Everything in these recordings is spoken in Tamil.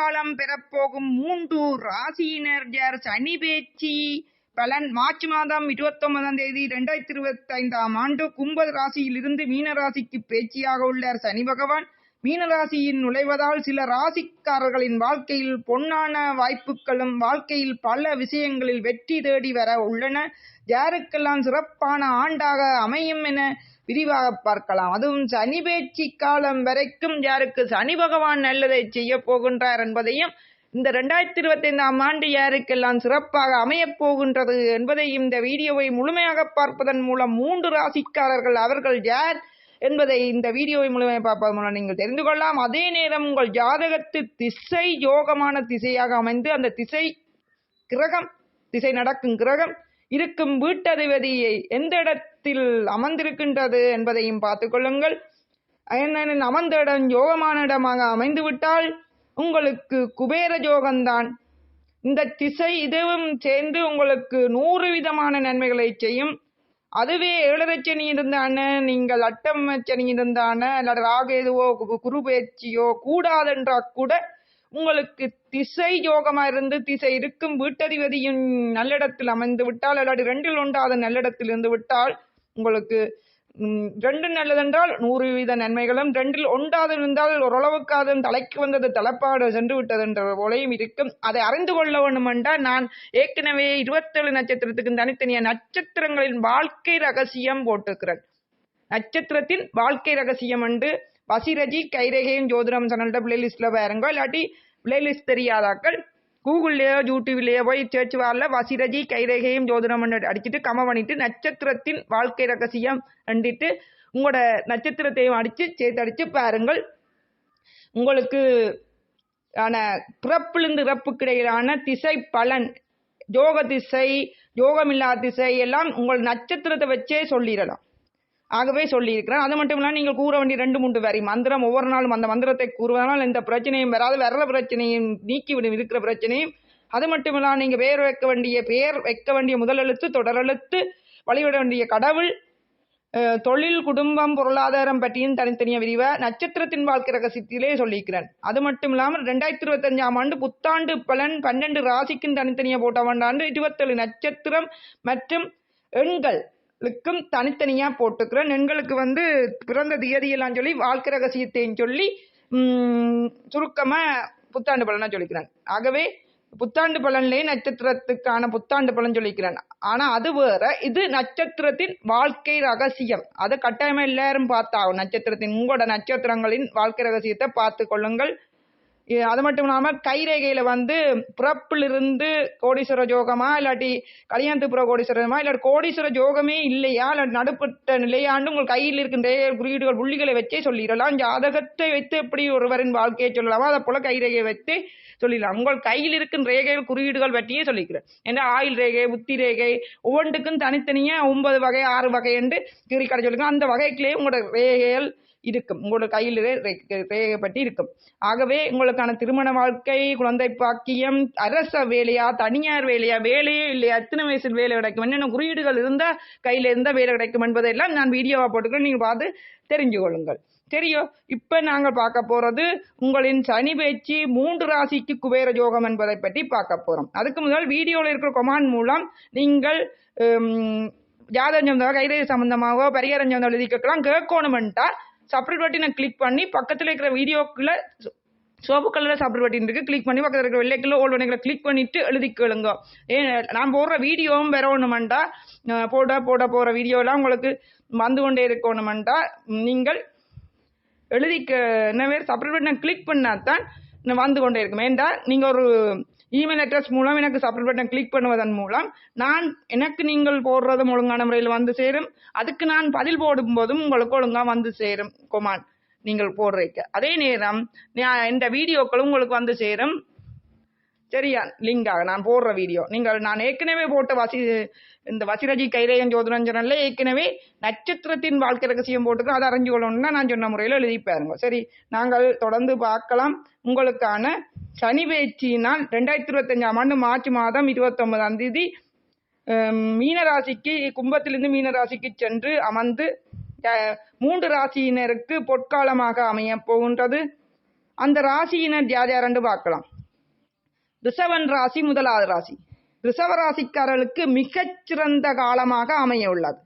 காலம் பெறப்போகும் மூன்று ராசியினர் சனி பேச்சு பலன். மார்ச் மாதம் இருபத்தி ஒன்பதாம் தேதி இரண்டாயிரத்தி இருபத்தி ஐந்தாம் ஆண்டு கும்ப ராசியிலிருந்து மீன ராசிக்கு பேச்சியாக உள்ளார் சனி பகவான். மீன ராசியில் நுழைவதால் சில ராசிக்காரர்களின் வாழ்க்கையில் பொன்னான வாய்ப்புகளும் வாழ்க்கையில் பல விஷயங்களில் வெற்றி தேடி வர உள்ளன. யாருக்கெல்லாம் சிறப்பான ஆண்டாக அமையும் என விரிவாக பார்க்கலாம். அதுவும் சனி பேச்சு காலம் வரைக்கும் யாருக்கு சனி பகவான் நல்லதை செய்ய போகின்றார் என்பதையும் இந்த ரெண்டாயிரத்தி இருபத்தி ஐந்தாம் ஆண்டு யாருக்கெல்லாம் சிறப்பாக அமையப் போகின்றது என்பதையும் இந்த வீடியோவை முழுமையாக பார்ப்பதன் மூலம் மூன்று ராசிக்காரர்கள் அவர்கள் யார் என்பதை இந்த வீடியோவை முழுமையாக பார்ப்பதன் மூலம் நீங்கள் தெரிந்து கொள்ளலாம். அதே நேரம் உங்கள் ஜாதகத்து திசை யோகமான திசையாக அமைந்து அந்த திசை கிரகம் திசை நடக்கும் கிரகம் இருக்கும் வீட்டதிபதியை எந்த இடத்தில் அமர்ந்திருக்கின்றது என்பதையும் பார்த்துக்கொள்ளுங்கள் என்ன அமர்ந்த இடம் யோகமான இடமாக அமைந்துவிட்டால் உங்களுக்கு குபேர யோகம்தான். இந்த திசை இதுவும் சேர்ந்து உங்களுக்கு நூறு விதமான நன்மைகளை செய்யும். அதுவே ஏழரச்சனி இருந்தான நீங்கள் அட்டம் சனி இருந்தான அல்லது ராகேதுவோ குரு பயிற்சியோ கூடாதென்றா கூட உங்களுக்கு திசை யோகமா இருந்து திசை இருக்கும் வீட்டதிபதியும் நல்லிடத்தில் அமைந்து விட்டால் அல்லது ரெண்டில் ஒன்றாவது நல்லிடத்தில் இருந்து விட்டால் உங்களுக்கு ரெண்டு நல்லதென்றால் நூறு வீத நன்மைகளும் ரெண்டில் ஒன்றாவது இருந்தால் ஓரளவுக்காவது தலைக்கு வந்தது தலைப்பாடு சென்று விட்டது என்ற போலையும் இருக்கும். அதை அறிந்து கொள்ள வேண்டும் என்றால் நான் ஏற்கனவே இருபத்தேழு நட்சத்திரத்துக்கு தனித்தனிய நட்சத்திரங்களின் வாழ்க்கை ரகசியம் போட்டிருக்கிறேன். நட்சத்திரத்தின் வாழ்க்கை ரகசியம் என்று வசிரஜி கைரேகையும் ஜோதிடம் சனல்ட பிளேலிஸ்ட்ல பாருங்க. இல்லாட்டி பிளேலிஸ்ட் தெரியாதாக்கள். கூகுள்லேயோ யூடியூப்லேயோ போய் சர்ச் வாரில் வசிரஜி கைரேகையும் ஜோதிடம் அடிச்சுட்டு கம பண்ணிட்டு நட்சத்திரத்தின் வாழ்க்கை ரகசியம் அண்டிட்டு உங்களோட நட்சத்திரத்தையும் அடித்து சேர்த்து அடித்து பாருங்கள். உங்களுக்கு ஆன பிறப்பிலிருந்து இறப்புக்கு இடையிலான திசை பலன் யோக திசை யோகமில்லா திசை எல்லாம் உங்கள் நட்சத்திரத்தை வச்சே சொல்லிடலாம். ஆகவே சொல்லியிருக்கிறேன் அது மட்டும் இல்லாமல் நீங்கள் கூற வேண்டிய ரெண்டு மூன்று வரி. மந்திரம் ஒவ்வொரு நாளும் அந்த மந்திரத்தை கூறுவதனால் எந்த பிரச்சனையும் வராது. வர்ற பிரச்சனையும் நீக்கிவிடும் இருக்கிற பிரச்சனையும். அது மட்டும் இல்லாமல் நீங்கள் பேர் வைக்க வேண்டிய பெயர் வைக்க வேண்டிய முதல் எழுத்து தொடரெழுத்து வழிவிட வேண்டிய கடவுள் தொழில் குடும்பம் பொருளாதாரம் பற்றியும் தனித்தனியாக விரிவாக நட்சத்திரத்தின் வாழ்க்கை ரகசியத்திலே சொல்லியிருக்கிறேன் அது மட்டும் இல்லாமல் ரெண்டாயிரத்தி இருபத்தஞ்சாம் ஆண்டு புத்தாண்டு பலன் பன்னெண்டு ராசிக்கும் தனித்தனியாக போட்ட வேண்டாண்டு இருபத்தேழு நட்சத்திரம் மற்றும் எண்கள். எண்களுக்கும் தனித்தனியாக போட்டுக்கிறேன் எண்களுக்கு வந்து பிறந்த தியதியெல்லாம் சொல்லி வாழ்க்கை ரகசியத்தையும் சொல்லி சுருக்கமாக சுருக்கமா புத்தாண்டு பலனா சொல்லிக்கிறேன் ஆகவே புத்தாண்டு பலன்லேயே நட்சத்திரத்துக்கான புத்தாண்டு பலன் சொல்லிக்கிறேன் ஆனா அது வேற. இது நட்சத்திரத்தின் வாழ்க்கை ரகசியம். அதை கட்டாயமா எல்லாரும் பார்த்தாகும் நட்சத்திரத்தின் உங்களோட நட்சத்திரங்களின் வாழ்க்கை ரகசியத்தை பார்த்து கொள்ளுங்கள். அது மட்டும் இல்லாம கைரேகையில வந்து பிறப்பிலிருந்து கோடீஸ்வர ஜோகமா இல்லாட்டி கல்யாணத்துப்புற கோடீஸ்வரமா இல்லாட்டி கோடீஸ்வர ஜோகமே இல்லையா இல்லாட்டி நடுப்பட்ட நிலையாண்டு உங்கள் கையில் இருக்கின்ற குறியீடுகள் புள்ளிகளை வச்சே சொல்லிடலாம். ஜாதகத்தை வைத்து எப்படி ஒருவரின் வாழ்க்கையை சொல்லலாமோ அதை போல கைரேகையை வைத்து சொல்லிடலாம். உங்கள் கையில் இருக்கும் ரேகைகள் குறியீடுகள் பற்றியே சொல்லிக்கிறேன். ஏன்னா ஆயில் ரேகை புத்தி ரேகை ஒவ்வொன்றுக்கும் தனித்தனியா ஒன்பது வகை ஆறு வகை என்று கீரிக்கடை சொல்லுங்க அந்த வகைக்குள்ளேயே உங்களோட ரேகைகள் இருக்கும். உங்களோட கையில் ரேகப்பட்டு இருக்கும். ஆகவே உங்களுக்கான திருமண வாழ்க்கை குழந்தை பாக்கியம் அரச வேலையா தனியார் வேலையா வேலையே இல்லையா எத்தனை வயசில் வேலை கிடைக்கும் என்னென்ன குறியீடுகள் இருந்தால் கையில் இருந்தால் வேலை கிடைக்கும் என்பதெல்லாம் நான் வீடியோவாக போட்டுக்கிறேன். நீங்கள் பார்த்து தெரிஞ்சு கொள்ளுங்கள் சரியோ? இப்போ நாங்கள் பார்க்க போகிறது உங்களின் சனி பேச்சு மூன்று ராசிக்கு குபேர யோகம் என்பதை பற்றி பார்க்க போகிறோம் அதுக்கு முதல் வீடியோவில் இருக்கிற கொமான் மூலம் நீங்கள் ஜாதகம் சம்பந்தமாக கைரேகை சம்பந்தமாகவோ பரிகாரம் சம்பந்தம் எழுதி கேட்கலாம். கேட்கணுமென்ட்டா சப்ரேட் பட்டினை கிளிக் பண்ணி பக்கத்தில் இருக்கிற வீடியோக்குள்ள சோப்பு கலரில் சப்ரேட் பட்டின் இருக்கு கிளிக் பண்ணி பக்கத்தில் இருக்கிற வெள்ளைக்குள்ள ஓல்டு வணிகளை கிளிக் பண்ணிட்டு எழுதி கேளுங்க. ஏன் நான் போடுற வீடியோவும் வேற ஒன்றுமெண்டா போட போட போகிற வீடியோலாம் உங்களுக்கு வந்து கொண்டே இருக்கணுமெண்டா நீங்கள் எழுதி என்ன பேர் செப்பரேட் பட்டனை கிளிக் பண்ணாதான் நான் வந்து கொண்டே இருக்கும். ஏண்டா நீங்கள் ஒரு இமெயில் அட்ரஸ் மூலம் எனக்கு சப்மிட் பட்டன் கிளிக் பண்ணுவதன் மூலம் நான் எனக்கு நீங்கள் போடுறதும் ஒழுங்கான முறையில் வந்து சேரும். அதுக்கு நான் பதில் போடும் போதும் உங்களுக்கு ஒழுங்காக வந்து சேரும். கொமான் நீங்கள் போடுறீங்க. அதே நேரம் நான் இந்த வீடியோக்களும் உங்களுக்கு வந்து சேரும். சரியா? லிங்காக நான் போடுற வீடியோ. நீங்கள் நான் ஏற்கனவே போட்ட வசி இந்த வசிரஜி கைரேயன் ஜோதிரஞ்சனில் ஏற்கனவே நட்சத்திரத்தின் வாழ்க்கை ரகசியம் போட்டுக்கோ அதை அறிஞ்சு கொள்ளணும்னா நான் சொன்ன முறையில் எழுதி பாருங்க. சரி நாங்கள் தொடர்ந்து பார்க்கலாம். உங்களுக்கான சனி பேச்சினால் ரெண்டாயிரத்தி இருபத்தஞ்சாம் ஆண்டு மார்ச் மாதம் இருபத்தொன்பதாம் தேதி மீனராசிக்கு கும்பத்திலிருந்து மீனராசிக்கு சென்று அமர்ந்து மூன்று ராசியினருக்கு பொற்காலமாக அமைய போகின்றது. அந்த ராசியினர் யார் யாரென்று பார்க்கலாம். ரிஷவன் ராசி முதலாவது ராசி. ரிஷவ ராசிக்காரர்களுக்கு மிகச் சிறந்த காலமாக அமைய உள்ளது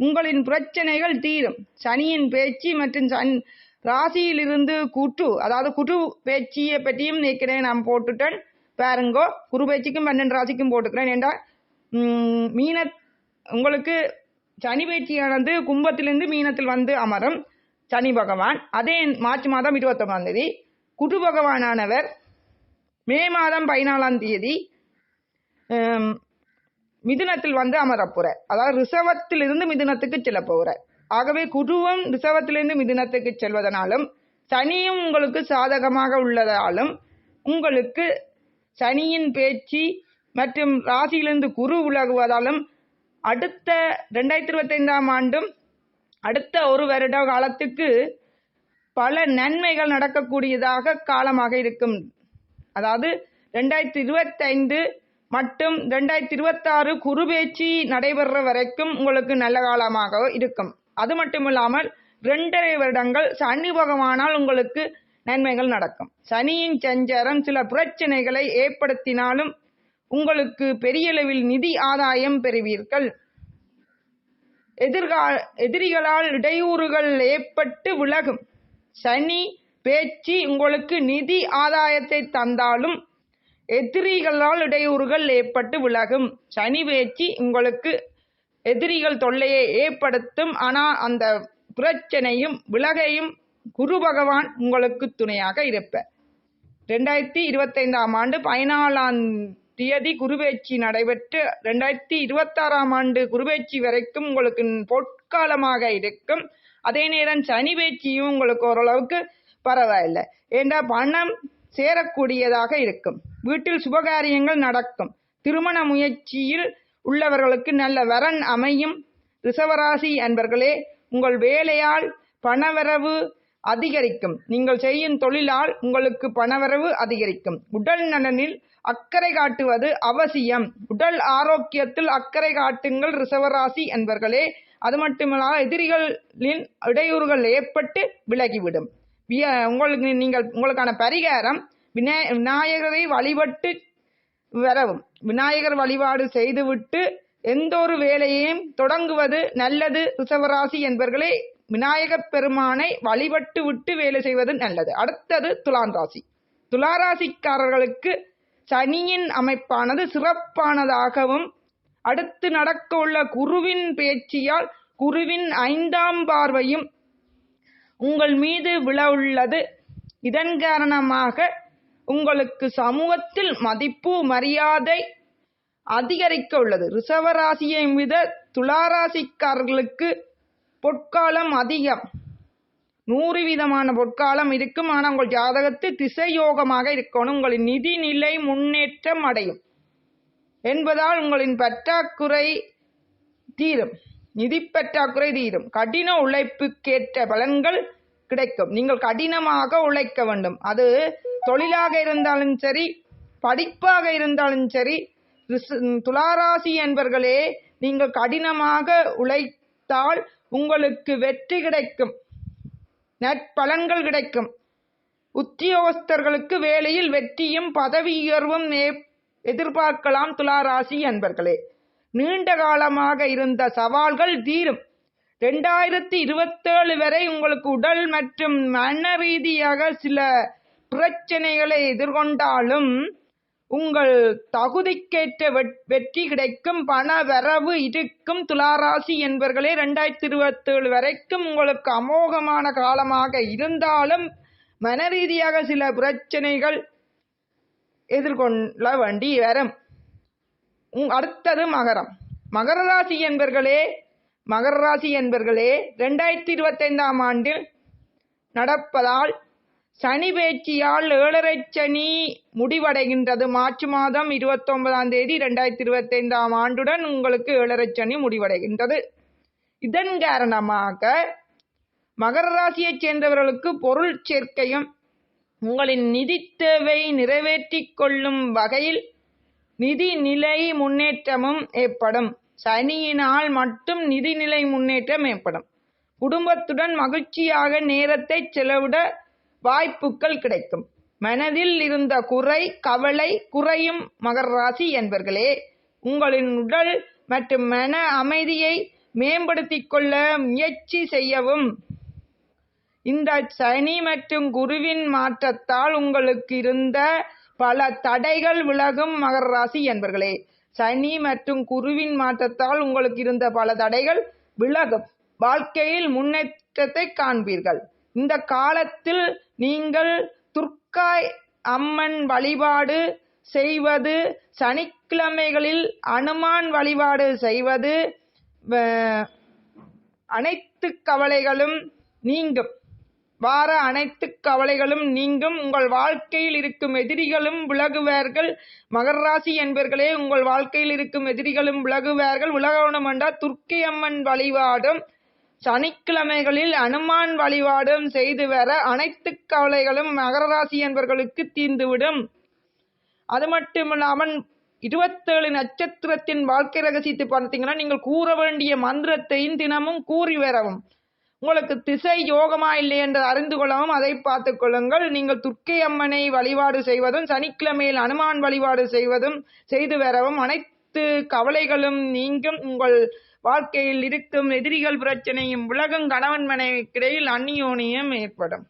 உங்களின் பிரச்சனைகள் தீரும். சனியின் பேச்சு மற்றும் சன் ராசியிலிருந்து குற்று அதாவது குற்று பேச்சியை பற்றியும் ஏற்கனவே நான் போட்டுட்டேன். பாருங்கோ குரு பேச்சுக்கும் பன்னெண்டு ராசிக்கும் போட்டுக்கிறேன். ஏண்டா மீன உங்களுக்கு சனி பேச்சியானது கும்பத்திலிருந்து மீனத்தில் வந்து அமரும் சனி பகவான். அதே மார்ச் மாதம் இருபத்தொன்னாம் தேதி குரு பகவானானவர் மே மாதம் பதினாலாம் தேதி மிதுனத்தில் வந்து அமரப்புற அதாவது ரிசவத்திலிருந்து மிதுனத்துக்கு செல்ல போகிறார். ஆகவே குருவும் ரிசவத்திலிருந்து மிதுனத்துக்கு செல்வதனாலும் சனியும் உங்களுக்கு சாதகமாக உள்ளதாலும் உங்களுக்கு சனியின் பேச்சு மற்றும் ராசியிலிருந்து குரு உலகுவதாலும் அடுத்த ரெண்டாயிரத்தி இருபத்தைந்தாம் ஆண்டும் அடுத்த ஒரு வருட காலத்துக்கு பல நன்மைகள் நடக்கக்கூடியதாக காலமாக இருக்கும். அதாவது ரெண்டாயிரத்தி இருபத்தைந்து மற்றும் ரெண்டாயிரத்தி இருபத்தாறு குருபேச்சி நடைபெற வரைக்கும் உங்களுக்கு நல்ல காலமாக இருக்கும். அது மட்டும் இல்லாமல் ரெண்டரை வருடங்கள் சனி பகவானால் உங்களுக்கு நன்மைகள் நடக்கும். சனியின் சஞ்சாரம் சில பிரச்சனைகளை ஏற்படுத்தினாலும் உங்களுக்கு பெரிய அளவில் நிதி ஆதாயம் பெறுவீர்கள். எதிர்கால எதிரிகளால் இடையூறுகள் ஏற்பட்டு விலகும். சனி பேச்சு உங்களுக்கு நிதி ஆதாயத்தை தந்தாலும் எதிரிகளால் இடையூறுகள் ஏற்பட்டு விலகும். சனி பேச்சு உங்களுக்கு எதிரிகள் தொல்லையை ஏற்படுத்தும். ஆனால் அந்த பிரச்சனையும் விலகையும் குரு பகவான் உங்களுக்கு துணையாக இருப்பார். ரெண்டாயிரத்தி இருபத்தைந்தாம் ஆண்டு பதினாலாம் தேதி குருபேச்சி நடைபெற்று ரெண்டாயிரத்தி இருபத்தாறாம் ஆண்டு குருவேச்சி வரைக்கும் உங்களுக்கு பொற்காலமாக இருக்கும். அதே நேரம் சனி பேச்சியும் உங்களுக்கு ஓரளவுக்கு பரவாயில்லை. ஏண்டா பணம் சேரக்கூடியதாக இருக்கும். வீட்டில் சுபகாரியங்கள் நடக்கும். திருமண முயற்சியில் உள்ளவர்களுக்கு நல்ல வரன் அமையும். ரிசவராசி அன்பர்களே உங்கள் வேலையால் பணவரவு அதிகரிக்கும். நீங்கள் செய்யும் தொழிலால் உங்களுக்கு பணவரவு அதிகரிக்கும். உடல் நலனில் அக்கறை காட்டுவது அவசியம். உடல் ஆரோக்கியத்தில் அக்கறை காட்டுங்கள் ரிசவராசி என்பர்களே அது மட்டுமல்லாமல் எதிரிகளின் இடையூறுகள் ஏற்பட்டு விலகிவிடும். விய- உங்களுக்கு நீங்கள் உங்களுக்கான பரிகாரம் விநாயகரை வழிபட்டு வரவும். விநாயகர் வழிபாடு செய்துவிட்டு எந்த ஒரு வேலையையும் தொடங்குவது நல்லது. ரிசவராசி என்பவர்களே விநாயகப் பெருமானை வழிபட்டு விட்டு வேலை செய்வது நல்லது. அடுத்தது துலாம் ராசி. துளாராசிக்காரர்களுக்கு சனியின் அமைப்பானது சிறப்பானதாகவும் அடுத்து நடக்க உள்ள குருவின் பேச்சியால் குருவின் ஐந்தாம் பார்வையும் உங்கள் மீது விழ உள்ளது. இதன் காரணமாக உங்களுக்கு சமூகத்தில் மதிப்பு மரியாதை அதிகரிக்க உள்ளது. ரிஷவராசியை விட துளாராசிக்காரர்களுக்கு பொற்காலம் அதிகம். நூறு விதமான பொற்காலம் இருக்கும். ஆனால் உங்கள் ஜாதகத்தில் திசையோகமாக இருக்கணும். உங்களின் நிதி நிலை முன்னேற்றம் அடையும் என்பதால் உங்களின் பற்றாக்குறை தீரும். நிதி பற்றாக்குறை தீரும். கடின உழைப்புக்கேற்ற பலன்கள் கிடைக்கும். நீங்கள் கடினமாக உழைக்க வேண்டும். அது தொழிலாக இருந்தாலும் சரி படிப்பாக இருந்தாலும் சரி துளாராசி என்பர்களே நீங்கள் கடினமாக உழைத்தால் உங்களுக்கு வெற்றி கிடைக்கும். நற்பலன்கள் கிடைக்கும். உத்தியோகஸ்தர்களுக்கு வேலையில் வெற்றியும் பதவி உயர்வும் எதிர்பார்க்கலாம் துளாராசி என்பர்களே நீண்ட காலமாக இருந்த சவால்கள் தீரும். ரெண்டாயிரத்தி இருபத்தேழு வரை உங்களுக்கு உடல் மற்றும் மன ரீதியாக சில பிரச்சனைகளை எதிர்கொண்டாலும் உங்கள் தகுதிக்கேற்ற வெட்- வெற்றி கிடைக்கும் பண வரவு இருக்கும் துளாராசி என்பர்களே ரெண்டாயிரத்தி இருபத்தேழு வரைக்கும் உங்களுக்கு அமோகமான காலமாக இருந்தாலும் மன ரீதியாக சில பிரச்சனைகள் எதிர்கொள்ள வேண்டி வரும். அடுத்தது மகரம். மகர ராசி என்பர்களே மகர ராசி என்பர்களே ரெண்டாயிரத்தி இருபத்தைந்தாம் ஆண்டில் நடப்பதால் சனி பேச்சியால் ஏழரை சனி முடிவடைகின்றது. மார்ச் மாதம் இருபத்தொன்பதாம் தேதி ரெண்டாயிரத்தி இருபத்தைந்தாம் ஆண்டுடன் உங்களுக்கு ஏழரை சனி முடிவடைகின்றது. இதன் காரணமாக மகர ராசியைச் சேர்ந்தவர்களுக்கு பொருள் சேர்க்கையும் உங்களின் நிதி தேவை நிறைவேற்றி கொள்ளும் வகையில் நிதி நிலை முன்னேற்றமும் ஏற்படும். சனியினால் மட்டும் நிதிநிலை முன்னேற்றம் ஏற்படும். குடும்பத்துடன் மகிழ்ச்சியாக நேரத்தை செலவிட வாய்ப்புகள் கிடைக்கும். மனதில் இருந்த குறை கவலை குறையும் மகர ராசி என்பர்களே உங்களின் உடல் மற்றும் மன அமைதியை மேம்படுத்திக் கொள்ள முயற்சி செய்யவும். இந்த சனி மற்றும் குருவின் மாற்றத்தால் உங்களுக்கு இருந்த பல தடைகள் விலகும் மகர ராசி என்பர்களே சனி மற்றும் குருவின் மாற்றத்தால் உங்களுக்கு இருந்த பல தடைகள் விலகும். வாழ்க்கையில் முன்னேற்றத்தை காண்பீர்கள். இந்த காலத்தில் நீங்கள் துர்க்காய் அம்மன் வழிபாடு செய்வது சனிக்கிழமைகளில் அனுமான் வழிபாடு செய்வது அனைத்து கவலைகளும் நீங்கும். வார அனைத்து கவலைகளும் நீங்கும். உங்கள் வாழ்க்கையில் இருக்கும் எதிரிகளும் விலகுவார்கள். மகர ராசி என்பர்களே உங்கள் வாழ்க்கையில் இருக்கும் எதிரிகளும் விலகுவார்கள். உலகவனம் என்றால் துர்க்கை அம்மன் வழிபாடும் சனிக்கிழமைகளில் அனுமான் வழிபாடும் செய்து வர அனைத்து கவலைகளும் மகர ராசி என்பவர்களுக்கு தீர்ந்துவிடும். அது மட்டுமில்லாமல் இருபத்தேழு நட்சத்திரத்தின் வாழ்க்கை ரகசியத்தை பார்த்தீங்கன்னா நீங்கள் கூற வேண்டிய மந்திரத்தையும் தினமும் கூறி வரவும். உங்களுக்கு திசை யோகமா இல்லை என்று அறிந்து கொள்ளவும் அதை பார்த்துக் கொள்ளுங்கள். நீங்கள் துர்க்கை அம்மனை வழிபாடு செய்வதும் சனிக்கிழமையில் அனுமான் வழிபாடு செய்வதும் செய்து வரவும் அனைத்து கவலைகளும் நீங்கும். உங்கள் வாழ்க்கையில் இருக்கும் எதிரிகள் பிரச்சனையும் உலகம் கணவன் மனைவிக்கிடையில் அந்நியோனியம் ஏற்படும்.